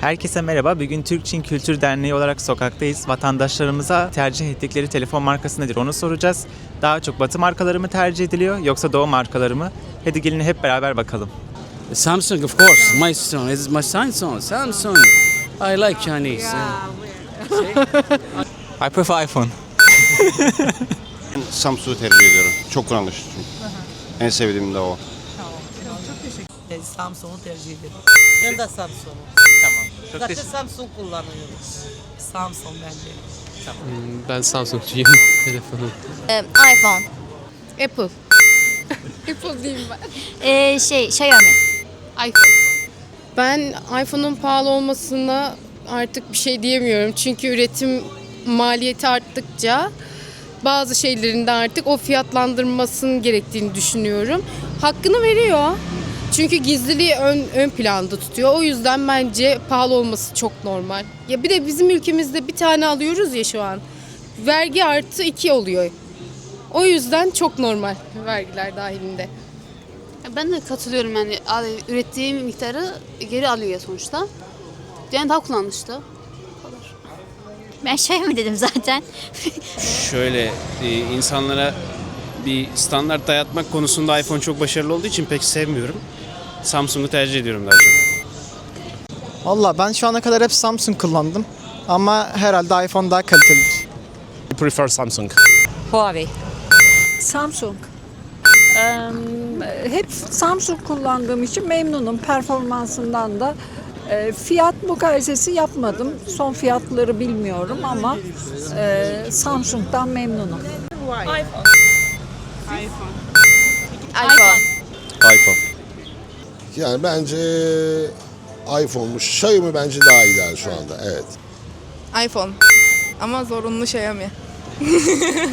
Herkese merhaba. Bugün Türk Çin Kültür Derneği olarak sokaktayız. Vatandaşlarımıza tercih ettikleri telefon markası nedir onu soracağız. Daha çok batı markaları mı tercih ediliyor yoksa doğu markaları mı? Hadi gelin hep beraber bakalım. Samsung, of course. My son. This is my Samsung. Samsung. I like Chinese. I prefer iPhone. Samsung'u tercih ediyorum. Çok kullanışlı çünkü. En sevdiğim de o. E, Samsung'u tercih ederim. Ben de Samsung'u. Tamam. Çok Zaten teşekkür Samsung kullanıyorum. Samsung bence. Ben Samsung'cuyum telefonu. Ee, iPhone. Apple. Apple diyeyim ben. Ee, şey, Xiaomi. iPhone. Ben iPhone'un pahalı olmasına artık bir şey diyemiyorum. Çünkü üretim maliyeti arttıkça bazı şeylerin de artık o fiyatlandırmasının gerektiğini düşünüyorum. Hakkını veriyor. Çünkü gizliliği ön, ön planda tutuyor. O yüzden bence pahalı olması çok normal. Ya bir de bizim ülkemizde bir tane alıyoruz ya şu an. Vergi artı iki oluyor. O yüzden çok normal vergiler dahilinde. Ben de katılıyorum yani ürettiği miktarı geri alıyor sonuçta. Yani daha kullanışlı. Ben Xiaomi dedim zaten. Şöyle e, insanlara bir standart dayatmak konusunda iPhone çok başarılı olduğu için pek sevmiyorum. Samsung'u tercih ediyorum daha çok. Valla ben şu ana kadar hep Samsung kullandım. Ama herhalde iPhone daha kalitelidir. prefer Samsung. Huawei. Samsung. Eee, hep Samsung kullandığım için memnunum performansından da. Eee, fiyat mukayesesi yapmadım. Son fiyatları bilmiyorum ama eee, Samsung'dan memnunum. iPhone. iPhone. Yani bence iPhone'muş. Xiaomi bence daha ideal şu anda. Evet. iPhone. Ama zorunlu Xiaomi.